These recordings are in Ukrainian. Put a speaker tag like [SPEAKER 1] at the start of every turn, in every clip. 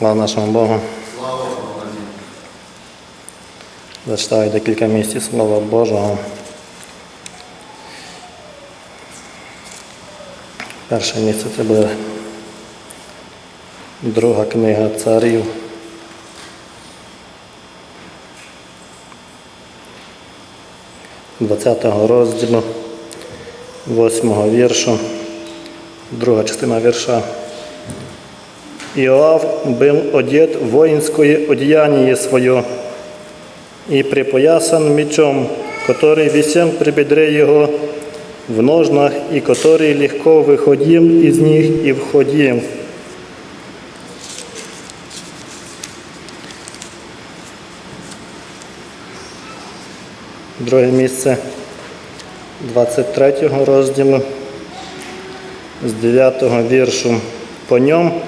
[SPEAKER 1] Слава нашому Богу. Зачитаю декілька місць Слова Божого. Перше місце це буде друга книга царів. Двадцятого розділу, восьмого віршу, друга частина вірша. Иоав был одет в воинское одеяние свое и припоясан мечом, который висел при бедре его в ножнах, и который легко выходил из них и входил. Друге місце 23 розділу з 9 віршу. По ньому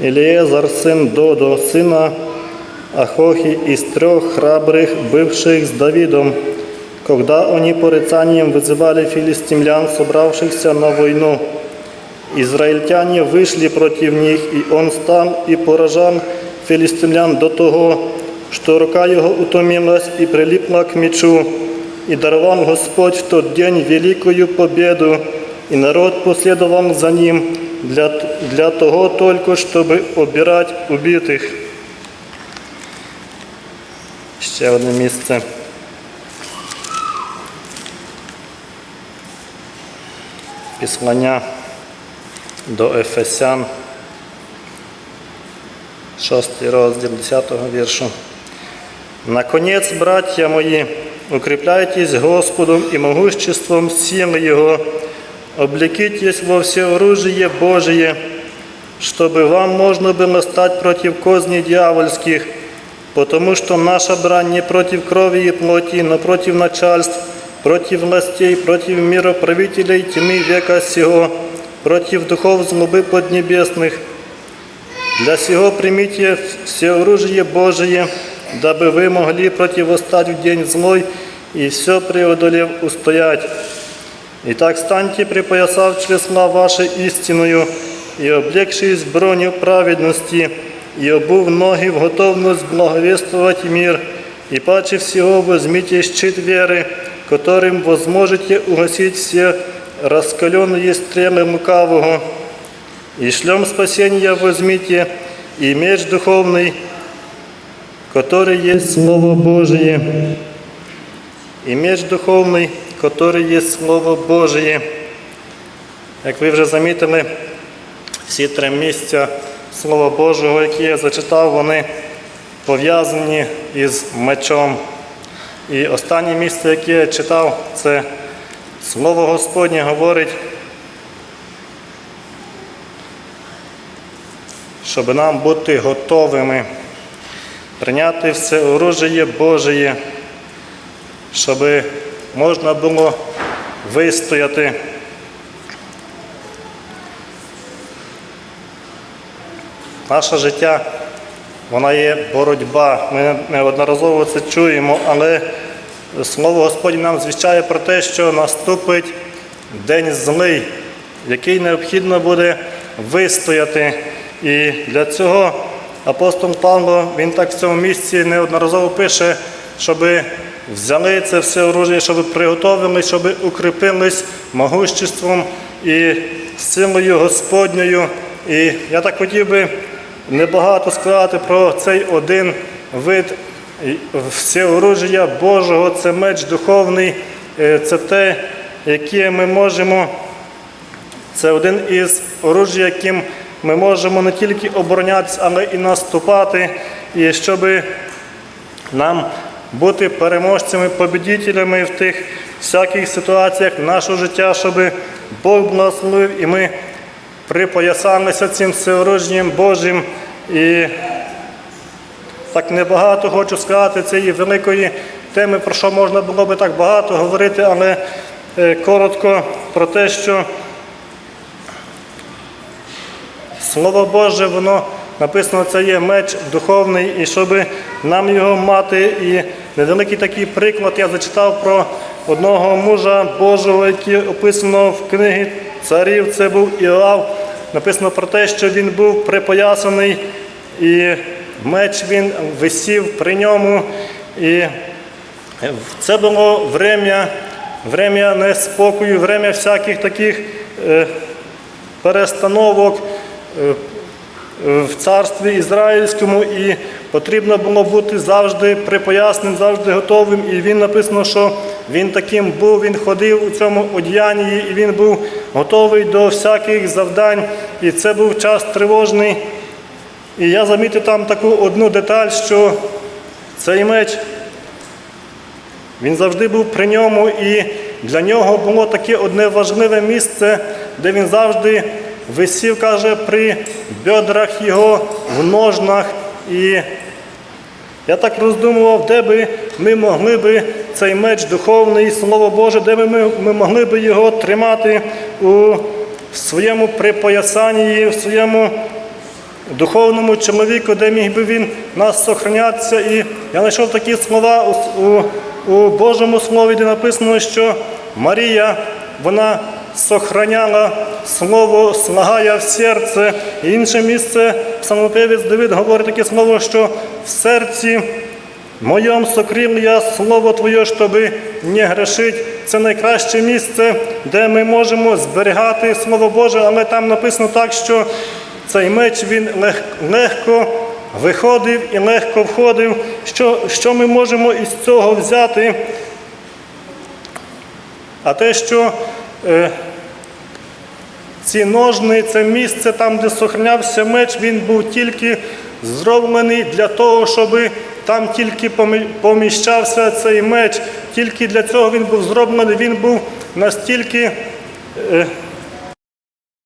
[SPEAKER 1] Елиезар, сын Додо, сына Ахохи, из трех храбрых, бывших с Давидом, когда они порицанием вызывали филистимлян, собравшихся на войну. Израильтяне вышли против них, и он стал и поражал филистимлян до того, что рука его утомилась и прилипла к мечу, и даровал Господь в тот день великую победу, и народ последовал за ним для, для того только, чтобы обирать убитих. Ще одне місце. Післання до Ефесян, 6 розділ 10 віршу. Наконец, братья мои, укрепляйтесь Господом и могуществом силы Его, облекитесь во всеоружие Божие, чтобы вам можно было стать против козней дьявольских, потому что наша брань не против крови и плоти, но против начальств, против властей, против мироправителей тьмы века сего, против духов злобы поднебесных. Для сего примите все оружие Божие, дабы вы могли противостать в день злой и все преодолев устоять. Итак, станьте, припоясав чресла ваши истинную, и облегшись в броню праведности, и обув ноги в готовность благовествовать мир, и паче всего возьмите щит веры, которым возможете угасить все раскаленные стрелы лукавого, и шлем спасения возьмите, и меч духовный, который есть Слово Божие, і меч духовний, который є Слово Божє. Як ви вже замітили, всі три місця Слова Божого, які я зачитав, вони пов'язані із мечом. І останнє місце, яке я читав, це Слово Господнє говорить, щоб нам бути готовими прийняти все оружие Божє, щоб можна було вистояти. Наше життя, вона є боротьба. Ми неодноразово це чуємо, але Слово Господнє нам звіщає про те, що наступить день злий, який необхідно буде вистояти. І для цього апостол Павло, він так в цьому місці неодноразово пише, щоб взяли це все оружие, щоб приготовили, щоб укріпились могуществом і силою Господньою. І я так хотів би небагато сказати про цей один вид всеоружия Божого, це меч духовний, е, це те, яке ми можемо, це один із оружій, яким ми можемо не тільки оборонятися, але і наступати, і щоб нам бути переможцями, побідітелями в тих всяких ситуаціях нашого життя, щоб Бог благословив і ми припоясалися цим всеоружнім Божим. І так небагато хочу сказати цієї великої теми, про що можна було би так багато говорити, але е, коротко про те, що Слово Боже, воно написано, це є меч духовний, і щоб нам його мати. І невеликий такий приклад я зачитав про одного мужа Божого, який описано в книгі царів, це був Іоав. Написано про те, що він був припоясаний і меч він висів при ньому. І це було время, время неспокою, время всяких таких е, перестановок е, в царстві Ізраїльському, і потрібно було бути завжди припоясним, завжди готовим. І він написано, що він таким був, він ходив у цьому одіянні, і він був готовий до всяких завдань. І це був час тривожний. І я замітив там таку одну деталь, що цей меч він завжди був при ньому, і для нього було таке одне важливе місце, де він завжди висів, каже, при бедрах його в ножнах. І я так роздумував, де би ми могли би цей меч духовний, Слово Боже, де би ми, ми могли би його тримати у своєму припоясанні, в своєму духовному чоловіку, де міг би він нас сохранятися. І я знайшов такі слова у, у, у Божому Слові, де написано, що Марія, вона сохраняла слово, слагая в серце. Інше місце, псалмопевець Давид говорить таке слово, що в серці моєму сокрив я слово Твоє, щоби не грешить. Це найкраще місце, де ми можемо зберігати Слово Боже, але там написано так, що цей меч він лег- легко виходив і легко входив. Що, що ми можемо із цього взяти? А те, що ці ножни, це місце там, де сохранявся меч, він був тільки зроблений для того, щоб там тільки поміщався цей меч. Тільки для цього він був зроблений, він був настільки е,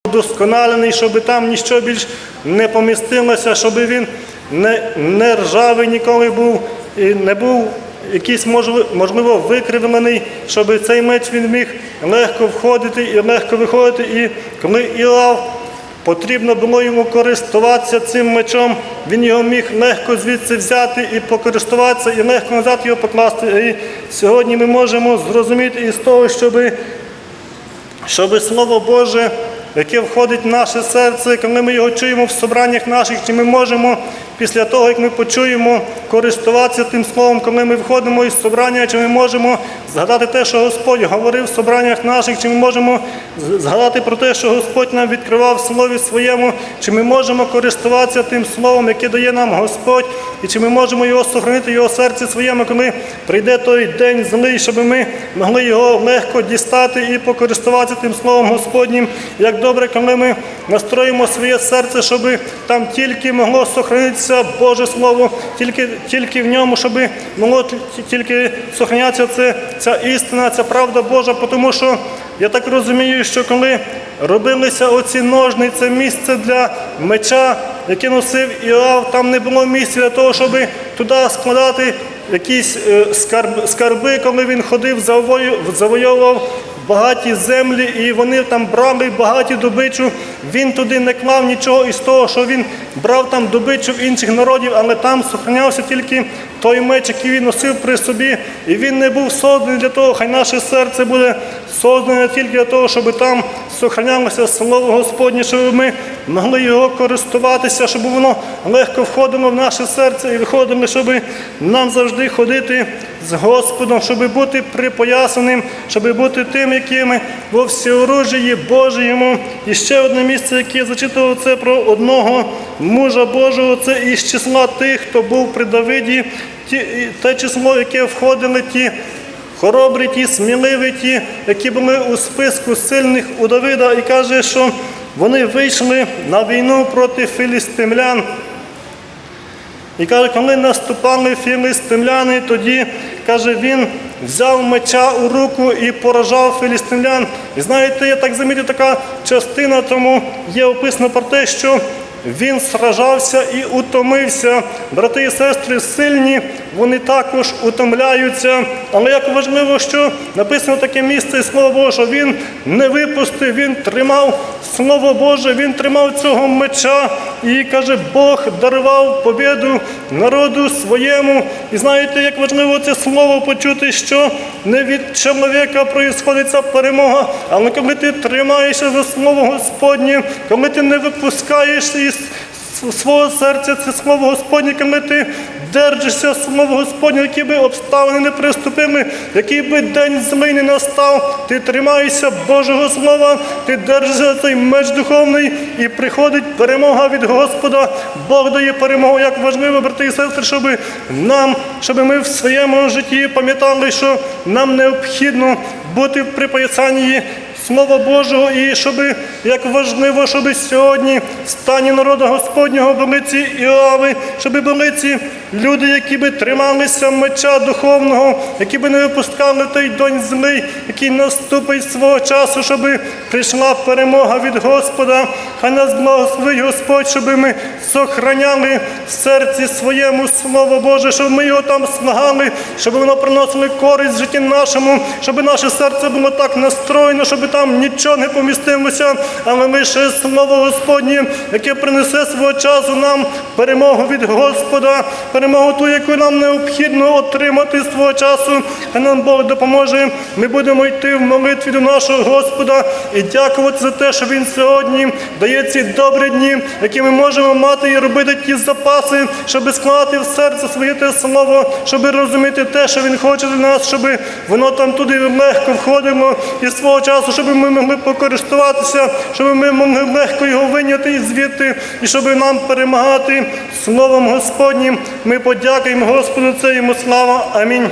[SPEAKER 1] вдосконалений, щоб там ніщо більш не помістилося, щоб він не, не ржавий ніколи був і не був якийсь можливо, викривлений, щоб цей меч він міг легко входити і легко виходити. І коли Іав потрібно було йому користуватися цим мечом, він його міг легко звідси взяти і покористуватися, і легко назад його покласти. І сьогодні ми можемо зрозуміти із того, щоби щоб Слово Боже, яке входить в наше серце, коли ми його чуємо в собраннях наших, чи ми можемо після того, як ми почуємо користуватися тим словом, коли ми виходимо із собрання, чи ми можемо згадати те, що Господь говорив в собраннях наших, чи ми можемо згадати про те, що Господь нам відкривав в слові своєму, чи ми можемо користуватися тим словом, яке дає нам Господь, і чи ми можемо його сохранити його серці своєму, коли прийде той день злий, щоб ми могли його легко дістати і покористуватися тим словом Господнім. Як добре, коли ми настроїмо своє серце, щоб там тільки могло сохранитися Боже Слово, тільки, тільки в ньому, щоб могло тільки сохранятися це, ця істина, ця правда Божа, тому що я так розумію, що коли робилися оці ножни, це місце для меча, яке носив Іоав, там не було місця для того, щоб туди складати якісь е, скарби, коли він ходив, завою- завойовував багаті землі, і вони там брали багаті добичу. Він туди не клав нічого із того, що він брав там добичу в інших народів, але там сохранявся тільки той меч, який він носив при собі. І він не був созданий для того, хай наше серце буде создане тільки для того, щоб там сохранялося слово Господнє, щоб ми могли його користуватися, щоб воно легко входило в наше серце і виходило, щоб нам завжди ходити з Господом, щоб бути припоясаним, щоб бути тим, якими во всеоружії Божому. І ще одне місце, яке зачитував, це про одного мужа Божого, це із числа тих, хто був при Давиді, те число, яке входили ті. Хоробрі ті, сміливі ті, які були у списку сильних у Давида, і каже, що вони вийшли на війну проти філістимлян. І каже, коли наступали філістимляни, тоді каже, він взяв меча у руку і поражав філістимлян. І знаєте, я так замітив, така частина тому є описано про те, що він сражався і утомився. Брати і сестри сильні, вони також утомляються. Але як важливо, що написано таке місце і слово Боже, він не випустив, він тримав слово Боже, він тримав цього меча і каже, Бог дарував побіду народу своєму. І знаєте, як важливо це слово почути, що не від чоловіка проїсходить ця перемога, але коли ти тримаєшся за слово Господнє, коли ти не випускаєш із с- свого серця це слово Господнє, коли ти держишся слова Господнього, які би обставини не приступими, який би день злий не настав, ти тримаєшся Божого Слова, ти держишся цей меч духовний і приходить перемога від Господа. Бог дає перемогу, як важливо, брати і сестри, щоб нам, щоб ми в своєму житті пам'ятали, що нам необхідно бути в припоясанні Слова Божого, і щоб як важливо, щоб сьогодні в стані народу Господнього були ці іоави, щоб були ці люди, які би трималися меча духовного, які би не випускали той донь злий, який наступить свого часу, щоб прийшла перемога від Господа. Хай нас благословить Господь, щоб ми сохраняли в серці своєму Слово Боже, щоб ми його там смагали, щоб воно приносило користь в житті нашому, щоб наше серце було так настроєно, щоб там нічого не помістилося, але лише Слово Господнє, яке принесе свого часу нам перемогу від Господа, перемогу ту, яку нам необхідно отримати свого часу. Хай нам Бог допоможе. Ми будемо йти в молитві до нашого Господа і дякувати за те, що Він сьогодні дає ці добрі дні, які ми можемо мати і робити ті запаси, щоб складати в серце своє те слово, щоб розуміти те, що Він хоче для нас, щоб воно там туди легко входило і свого часу, щоб ми могли покористуватися, щоб ми могли легко його виняти і звідти, і щоб нам перемагати Словом Господнім. Ми подякуємо Господу, це йому слава. Амінь.